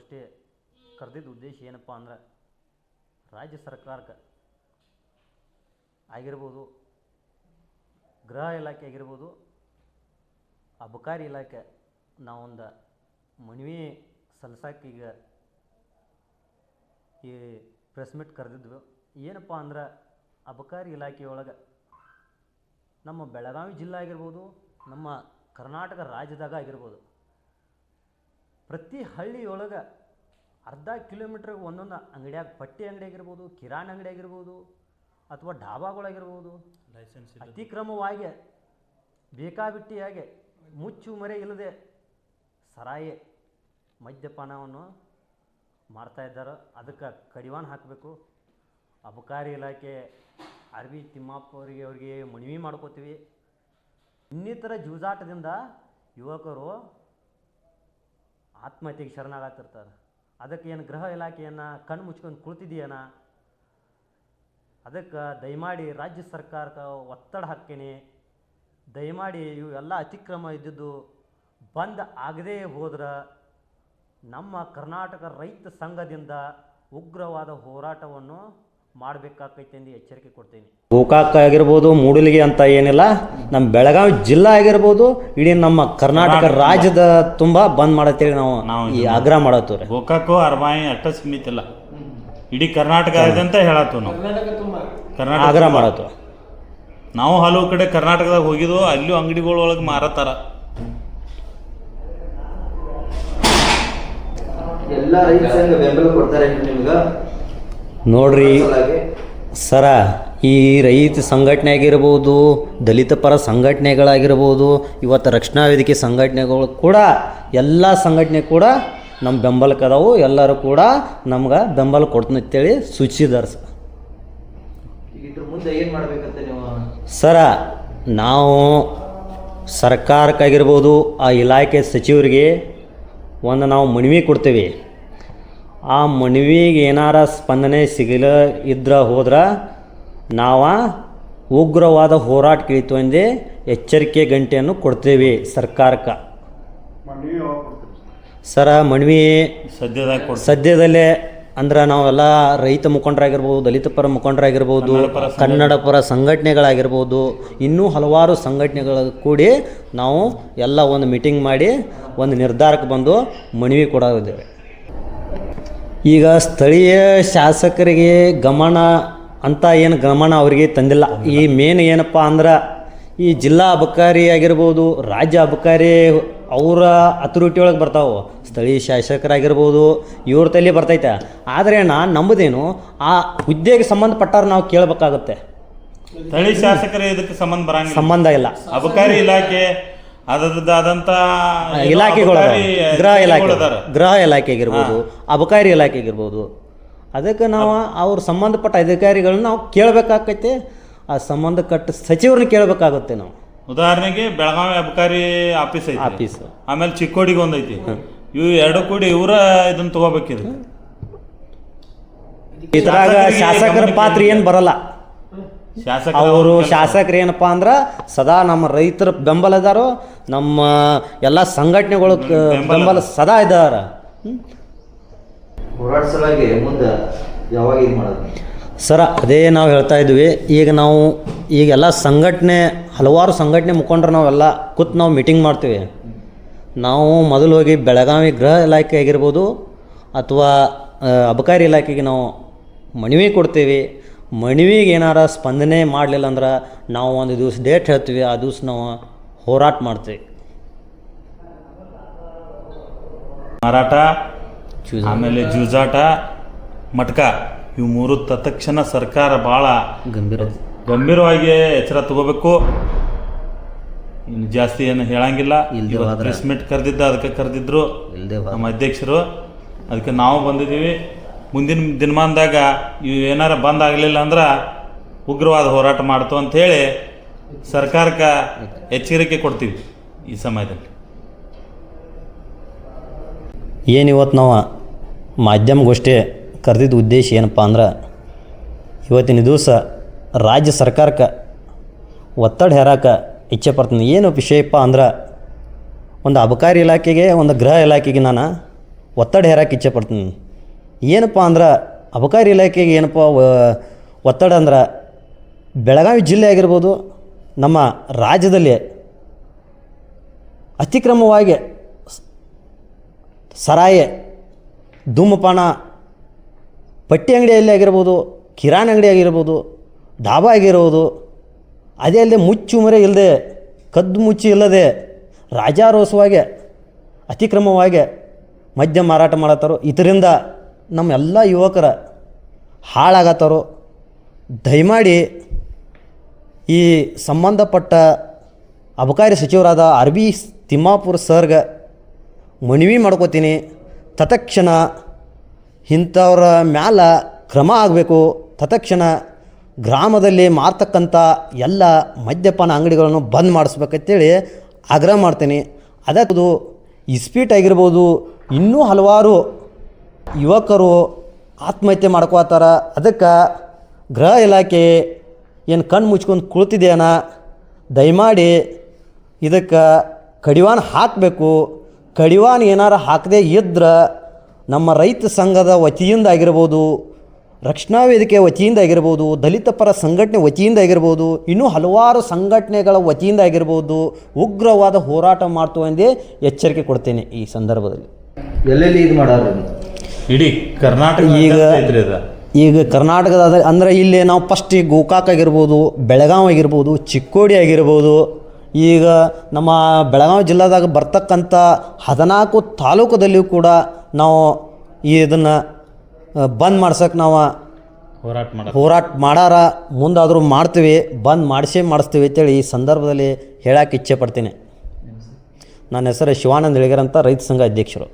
ಮಾಧ್ಯಮಗೋಷ್ಠಿ ಕರೆದಿದ್ದ ಉದ್ದೇಶ ಏನಪ್ಪ ಅಂದ್ರೆ ರಾಜ್ಯ ಸರ್ಕಾರಕ್ಕೆ ಆಗಿರ್ಬೋದು, ಗೃಹ ಇಲಾಖೆ ಆಗಿರ್ಬೋದು, ಅಬಕಾರಿ ಇಲಾಖೆ ನಾವೊಂದು ಮನವಿ ಈಗ ಈ ಪ್ರೆಸ್ ಮೀಟ್ ಕರೆದಿದ್ವು. ಏನಪ್ಪ ಅಂದ್ರೆ ಅಬಕಾರಿ ಇಲಾಖೆಯೊಳಗೆ ನಮ್ಮ ಬೆಳಗಾವಿ ಜಿಲ್ಲೆ ಆಗಿರ್ಬೋದು, ನಮ್ಮ ಕರ್ನಾಟಕ ರಾಜ್ಯದಾಗ ಆಗಿರ್ಬೋದು ಪ್ರತಿ ಹಳ್ಳಿಯೊಳಗೆ ಅರ್ಧ ಕಿಲೋಮೀಟ್ರಿಗೆ ಒಂದೊಂದು ಅಂಗಡಿಯಾಗ ಪಟ್ಟಿ ಅಂಗಡಿ ಆಗಿರ್ಬೋದು ಕಿರಾಣಿ ಅಂಗಡಿ ಆಗಿರ್ಬೋದು ಅಥವಾ ಡಾಬಾಗಳಾಗಿರ್ಬೋದು ಲೈಸೆನ್ಸ್ ಅತಿಕ್ರಮವಾಗಿ ಬೇಕಾಬಿಟ್ಟಿಯಾಗೆ ಮುಚ್ಚು ಮರೆ ಇಲ್ಲದೆ ಸರಾಯಿ ಮದ್ಯಪಾನವನ್ನು ಮಾಡ್ತಾಯಿದ್ದಾರೆ ಅದಕ್ಕೆ ಕಡಿವಾಣ ಹಾಕಬೇಕು. ಅಬಕಾರಿ ಇಲಾಖೆ ಆರ್ ಬಿ ತಿಮ್ಮಪ್ಪ ಅವರಿಗೆ ಅವರಿಗೆ ಮನವಿ ಮಾಡ್ಕೋತೀವಿ. ಇನ್ನಿತರ ಜೂಜಾಟದಿಂದ ಯುವಕರು ಆತ್ಮಹತ್ಯೆಗೆ ಶರಣಾಗತ್ತಿರ್ತಾರೆ. ಅದಕ್ಕೆ ಏನು ಗೃಹ ಇಲಾಖೆಯನ್ನು ಕಣ್ಣು ಮುಚ್ಕೊಂಡು ಕುಳಿತಿದೆಯೇನ ಅದಕ್ಕೆ ದಯಮಾಡಿ ರಾಜ್ಯ ಸರ್ಕಾರಕ್ಕೆ ಒತ್ತಡ ಹಾಕ್ತೀನಿ. ದಯಮಾಡಿ ಇವೆಲ್ಲ ಅತಿಕ್ರಮ ಇದ್ದಿದ್ದು ಬಂದ್ ಆಗದೇ ಹೋದ್ರೆ ನಮ್ಮ ಕರ್ನಾಟಕ ರೈತ ಸಂಘದಿಂದ ಉಗ್ರವಾದ ಹೋರಾಟವನ್ನು ಮಾಡಬೇಕಾಕೈತೆ ಎಂದು ಎಚ್ಚರಿಕೆ ಕೊಡ್ತೀನಿ. ಗೋಕಾಕ್ ಆಗಿರ್ಬೋದು, ಮೂಡಲಿಗೆ ಅಂತ ಏನಿಲ್ಲ. ನಮ್ಮ ಬೆಳಗಾವಿ ಜಿಲ್ಲಾ ಆಗಿರ್ಬೋದು ಇಡೀ ನಮ್ಮ ಕರ್ನಾಟಕ ರಾಜ್ಯದ ತುಂಬ ಬಂದ್ ಮಾಡತ್ತೇಳಿ ನಾವು ನಾವು ಈ ಆಗ್ರಹ ಮಾಡತ್ತವ್ರಿ. ಗೋಕಾಕು ಅರ್ಮಾಯಿ ಅಷ್ಟ ಸೀಮಿತ ಇಲ್ಲ. ಇಡೀ ಕರ್ನಾಟಕ ಅಂತ ಹೇಳತ್ತು ನಾವು. ಕರ್ನಾಟಕ ಆಗ್ರಹ ಮಾಡತ್ತು ನಾವು ಹಲವು ಕಡೆ ಕರ್ನಾಟಕದಾಗ ಹೋಗಿದ್ವು ಅಲ್ಲೂ ಅಂಗಡಿಗಳೊಳಗೆ ಮಾರತಾರ ಎಲ್ಲ ರೈತ ಸಂಘ ಬೆಂಬಲ ಕೊಡ್ತಾರೆ ನಿಮ್ಗೆ? ನೋಡ್ರಿ ಸರ ಈ ರೈತ ಸಂಘಟನೆ ಆಗಿರ್ಬೋದು ದಲಿತ ಪರ ಸಂಘಟನೆಗಳಾಗಿರ್ಬೋದು ಇವತ್ತು ರಕ್ಷಣಾ ವೇದಿಕೆ ಸಂಘಟನೆಗಳು ಕೂಡ ಎಲ್ಲ ಸಂಘಟನೆ ಕೂಡ ನಮ್ಮ ಬೆಂಬಲಕ್ಕೆ ಅದಾವು. ಎಲ್ಲರೂ ಕೂಡ ನಮ್ಗೆ ಬೆಂಬಲ ಕೊಡ್ತೀನಿ ಅಂತೇಳಿ ಸೂಚಿಸಿದಾರೆ ಸರ್ ಈಗ ಇದ್ರ ಮುಂದೆ ಏನ್ ಮಾಡ್ಬೇಕಂತ ನೀವು? ಸರ ನಾವು ಸರ್ಕಾರಕ್ಕಾಗಿರ್ಬೋದು ಆ ಇಲಾಖೆ ಸಚಿವರಿಗೆ ಒಂದು ನಾವು ಮನವಿ ಕೊಡ್ತೀವಿ. ಆ ಮನವಿಗೆ ಏನಾರ ಸ್ಪಂದನೆ ಸಿಗಲ ಇದ್ರ ಹೋದ್ರೆ ನಾವು ಉಗ್ರವಾದ ಹೋರಾಟ ಕೀಳಿತು ಎಂದೇ ಎಚ್ಚರಿಕೆ ಗಂಟೆಯನ್ನು ಕೊಡ್ತೇವೆ ಸರ್ಕಾರಕ್ಕೆ. ಸರ ಮನವಿ ಸದ್ಯದಾಗ ಸದ್ಯದಲ್ಲೇ ಅಂದ್ರೆ ನಾವೆಲ್ಲ ರೈತ ಮುಖಂಡರಾಗಿರ್ಬೋದು ದಲಿತ ಪರ ಮುಖಂಡರಾಗಿರ್ಬೋದು ಕನ್ನಡ ಪರ ಸಂಘಟನೆಗಳಾಗಿರ್ಬೋದು ಇನ್ನೂ ಹಲವಾರು ಸಂಘಟನೆಗಳ ಕೂಡಿ ನಾವು ಎಲ್ಲ ಒಂದು ಮೀಟಿಂಗ್ ಮಾಡಿ ಒಂದು ನಿರ್ಧಾರಕ್ಕೆ ಬಂದು ಮನವಿ ಕೊಡೋದಿದ್ದೇವೆ ಈಗ ಸ್ಥಳೀಯ ಶಾಸಕರಿಗೆ ಗಮನ ಅಂತ ಏನು ಗಮನ ಅವರಿಗೆ ತಂದಿಲ್ಲ. ಈ ಮೇನ್ ಏನಪ್ಪ ಅಂದ್ರೆ ಈ ಜಿಲ್ಲಾ ಅಬಕಾರಿ ಆಗಿರ್ಬೋದು ರಾಜ್ಯ ಅಬಕಾರಿ ಅವರ ಅಥಾರಿಟಿ ಒಳಗೆ ಬರ್ತಾವೆ. ಸ್ಥಳೀಯ ಶಾಸಕರಾಗಿರ್ಬೋದು ಇವ್ರ ತಲೆ ಬರ್ತೈತೆ. ಆದರೆ ನಾನು ನಂಬುದೇನು ಆ ಹುದ್ದೆಗೆ ಸಂಬಂಧಪಟ್ಟಾರ ನಾವು ಕೇಳಬೇಕಾಗುತ್ತೆ. ಸ್ಥಳೀಯ ಶಾಸಕರು ಇದಕ್ಕೆ ಸಂಬಂಧ ಬರಂಗಿಲ್ಲ. ಸಂಬಂಧ ಇಲ್ಲ. ಅಬಕಾರಿ ಇಲಾಖೆ ಅದರದ್ದಾದಂಥ ಇಲಾಖೆಗಳು. ಗೃಹ ಇಲಾಖೆ ಗೃಹ ಇಲಾಖೆ ಆಗಿರ್ಬೋದು ಅಬಕಾರಿ ಇಲಾಖೆ ಆಗಿರ್ಬೋದು ಅದಕ್ಕೆ ನಾವು ಅವ್ರ ಸಂಬಂಧಪಟ್ಟ ಅಧಿಕಾರಿಗಳನ್ನ ನಾವು ಕೇಳಬೇಕಾಗತ್ತೆ ಆ ಸಂಬಂಧಪಟ್ಟ ಸಚಿವರನ್ನ ಕೇಳಬೇಕಾಗುತ್ತೆ ನಾವು. ಉದಾಹರಣೆಗೆ ಬೆಳಗಾವಿ ಅಬಕಾರಿ ಆಫೀಸ್ ಐತಿ. ಆಫೀಸ್. ಆಮೇಲೆ ಚಿಕ್ಕೋಡಿಗೆ ಒಂದೈತಿ ಇವು ಎರಡು ಕೂಡಿ ಇವರ ಇದನ್ನ ತಗೋಬೇಕಿದ್ರು ಇದ್ರಾಗ ಶಾಸಕರ ಪಾತ್ರ ಏನು ಬರಲ್ಲ. ಶಾಸಕ ಅವರು ಶಾಸಕರು ಏನಪ್ಪ ಅಂದ್ರೆ ಸದಾ ನಮ್ಮ ರೈತರ ಬೆಂಬಲದಾರು ನಮ್ಮ ಎಲ್ಲ ಸಂಘಟನೆಗಳು ಬೆಂಬಲ ಸದಾ ಇದ್ದಾರ ಹ್ಮ್? ಹೋರಾಟ ಮುಂದೆ ಯಾವಾಗ ಇದು ಮಾಡೋದು? ಸರ ಅದೇ ನಾವು ಹೇಳ್ತಾ ಇದ್ವಿ ಈಗ ನಾವು ಈಗೆಲ್ಲ ಸಂಘಟನೆ ಹಲವಾರು ಸಂಘಟನೆ ಮುಖಂಡರು ನಾವೆಲ್ಲ ಕೂತ್ ನಾವು ಮೀಟಿಂಗ್ ಮಾಡ್ತೀವಿ. ನಾವು ಮೊದಲು ಹೋಗಿ ಬೆಳಗಾವಿ ಗೃಹ ಇಲಾಖೆ ಆಗಿರ್ಬೋದು ಅಥವಾ ಅಬಕಾರಿ ಇಲಾಖೆಗೆ ನಾವು ಮನವಿ ಕೊಡ್ತೀವಿ. ಮನವಿಗೆ ಏನಾರ ಸ್ಪಂದನೆ ಮಾಡಲಿಲ್ಲ ಅಂದ್ರೆ ನಾವು ಒಂದು ದಿವಸ ಡೇಟ್ ಹೇಳ್ತೀವಿ ಆ ದಿವಸ ನಾವು ಹೋರಾಟ ಮಾಡ್ತೀವಿ. ಮಾರಾಟ. ಆಮೇಲೆ ಜೂಜಾಟ ಮಟ್ಕ ಇವು ಮೂರು ತತ್ಕ್ಷಣ ಸರ್ಕಾರ ಭಾಳ ಗಂಭೀರ. ಗಂಭೀರವಾಗಿ ಎಚ್ಚರ ತಗೋಬೇಕು. ಇನ್ನು ಜಾಸ್ತಿ ಏನು ಹೇಳಂಗಿಲ್ಲ. ಪ್ರೆಸ್ ಮೀಟ್ ಕರೆದಿದ್ದ ಅದಕ್ಕೆ ಕರೆದಿದ್ರು ನಮ್ಮ ಅಧ್ಯಕ್ಷರು. ಅದಕ್ಕೆ ನಾವು ಬಂದಿದ್ದೀವಿ. ಮುಂದಿನ ದಿನಮಾನದಾಗ ಇವು ಏನಾರ ಬಂದ್ ಆಗಲಿಲ್ಲ ಅಂದ್ರೆ ಉಗ್ರವಾದ ಹೋರಾಟ ಮಾಡ್ತು ಅಂತ ಹೇಳಿ ಸರ್ಕಾರಕ್ಕೆ ಎಚ್ಚರಿಕೆ ಕೊಡ್ತೀವಿ ಈ ಸಮಯದಲ್ಲಿ. ಏನಿವತ್ತು ಇವತ್ತು ನಾವು? ಮಾಧ್ಯಮಗೋಷ್ಠಿ ಕರೆದಿದ್ದ ಉದ್ದೇಶ ಏನಪ್ಪ ಅಂದ್ರೆ ಇವತ್ತಿನ ದಿವಸ ರಾಜ್ಯ ಸರ್ಕಾರಕ್ಕೆ ಒತ್ತಡ ಹೇರಕ್ಕೆ ಇಚ್ಛೆ ಪಡ್ತೀನಿ. ಏನು ವಿಷಯಪ್ಪ ಅಂದ್ರೆ ಒಂದು ಅಬಕಾರಿ ಇಲಾಖೆಗೆ, ಒಂದು ಗೃಹ ಇಲಾಖೆಗೆ ನಾನು ಒತ್ತಡ ಹೇರಕ್ಕೆ ಇಚ್ಛೆ ಪಡ್ತೀನಿ. ಏನಪ್ಪ ಅಂದ್ರೆ ಅಬಕಾರಿ ಇಲಾಖೆಗೆ ಏನಪ್ಪ ಒತ್ತಡ ಅಂದ್ರೆ ಬೆಳಗಾವಿ ಜಿಲ್ಲೆ ಆಗಿರ್ಬೋದು, ನಮ್ಮ ರಾಜ್ಯದಲ್ಲಿ ಅತಿಕ್ರಮವಾಗಿ ಸರಾಯಿ ಧೂಮಪಾನ, ಪಟ್ಟಿ ಅಂಗಡಿಯಲ್ಲಿ ಆಗಿರ್ಬೋದು, ಕಿರಾಣಿ ಅಂಗಡಿ ಆಗಿರ್ಬೋದು, ಡಾಬಾ ಆಗಿರ್ಬೋದು, ಅದೇ ಅಲ್ಲದೆ ಮುಚ್ಚು ಮರೆ ಇಲ್ಲದೆ, ಕದ್ದು ಮುಚ್ಚಿ ಇಲ್ಲದೆ, ರಾಜಾರೋಸವಾಗಿ, ಅತಿಕ್ರಮವಾಗಿ ಮದ್ಯ ಮಾರಾಟ ಮಾಡತ್ತಾರೋ, ಇದರಿಂದ ನಮ್ಮ ಎಲ್ಲ ಯುವಕರ ಹಾಳಾಗತ್ತಾರೋ, ದಯಮಾಡಿ ಈ ಸಂಬಂಧಪಟ್ಟ ಅಬಕಾರಿ ಸಚಿವರಾದ ಆರ್ ಬಿ ತಿಮ್ಮಾಪುರ ಸರ್ಗೆ ಮನವಿ ಮಾಡ್ಕೋತೀನಿ. ತತ್ಕ್ಷಣ ಇಂಥವ್ರ ಮ್ಯಾಲ ಕ್ರಮ ಆಗಬೇಕು. ತತ್ಕ್ಷಣ ಗ್ರಾಮದಲ್ಲಿ ಮಾರ್ತಕ್ಕಂಥ ಎಲ್ಲ ಮದ್ಯಪಾನ ಅಂಗಡಿಗಳನ್ನು ಬಂದ್ ಮಾಡಿಸ್ಬೇಕಂತೇಳಿ ಆಗ್ರಹ ಮಾಡ್ತೀನಿ. ಅದಕ್ಕದು ಇಸ್ಪೀಟ್ ಆಗಿರ್ಬೋದು, ಇನ್ನೂ ಹಲವಾರು ಯುವಕರು ಆತ್ಮಹತ್ಯೆ ಮಾಡ್ಕೋತಾರ ಅದಕ್ಕೆ ಗೃಹ ಇಲಾಖೆ ಏನು ಕಣ್ಣು ಮುಚ್ಕೊಂಡು ಕುಳಿತಿದೆಯನ? ದಯಮಾಡಿ ಇದಕ್ಕೆ ಕಡಿವಾಣ ಹಾಕಬೇಕು. ಕಡಿವಾಣ ಏನಾರ ಹಾಕದೇ ಇದ್ರೆ ನಮ್ಮ ರೈತ ಸಂಘದ ವತಿಯಿಂದ ಆಗಿರ್ಬೋದು ರಕ್ಷಣಾ ವೇದಿಕೆ ವತಿಯಿಂದ ಆಗಿರ್ಬೋದು ದಲಿತ ಪರ ಸಂಘಟನೆ ವತಿಯಿಂದ ಆಗಿರ್ಬೋದು ಇನ್ನೂ ಹಲವಾರು ಸಂಘಟನೆಗಳ ವತಿಯಿಂದ ಆಗಿರ್ಬೋದು ಉಗ್ರವಾದ ಹೋರಾಟ ಮಾಡ್ತು ಎಂದೇ ಎಚ್ಚರಿಕೆ ಕೊಡ್ತೇನೆ ಈ ಸಂದರ್ಭದಲ್ಲಿ. ಎಲ್ಲೆಲ್ಲಿ ಇದು ಮಾಡ ಇಡೀ ಕರ್ನಾಟಕ ಈಗ- ಈಗ ಕರ್ನಾಟಕದ ಅಂದರೆ ಇಲ್ಲಿ ನಾವು ಫಸ್ಟ್ ಗೋಕಾಕ್ ಆಗಿರ್ಬೋದು ಬೆಳಗಾವಿ ಆಗಿರ್ಬೋದು ಚಿಕ್ಕೋಡಿ ಆಗಿರ್ಬೋದು ಈಗ ನಮ್ಮ ಬೆಳಗಾವಿ ಜಿಲ್ಲಾದಾಗ ಬರ್ತಕ್ಕಂಥ ಹದಿನಾಲ್ಕು ತಾಲೂಕದಲ್ಲಿಯೂ ಕೂಡ ನಾವು ಇದನ್ನು ಬಂದ್ ಮಾಡ್ಸಕ್ಕೆ ನಾವು ಹೋರಾಟ ಮಾಡ ಹೋರಾಟ ಮಾಡಾರ ಮುಂದಾದರೂ ಮಾಡ್ತೀವಿ ಬಂದ್ ಮಾಡಿಸೇ ಮಾಡಿಸ್ತೀವಿ ಅಂತೇಳಿ ಈ ಸಂದರ್ಭದಲ್ಲಿ ಹೇಳಕ್ಕೆ ಇಚ್ಛೆ ಪಡ್ತೀನಿ. ನನ್ನ ಹೆಸರು ಶಿವಾನಂದ ಅಂತ ರೈತ ಸಂಘ ಅಧ್ಯಕ್ಷರು.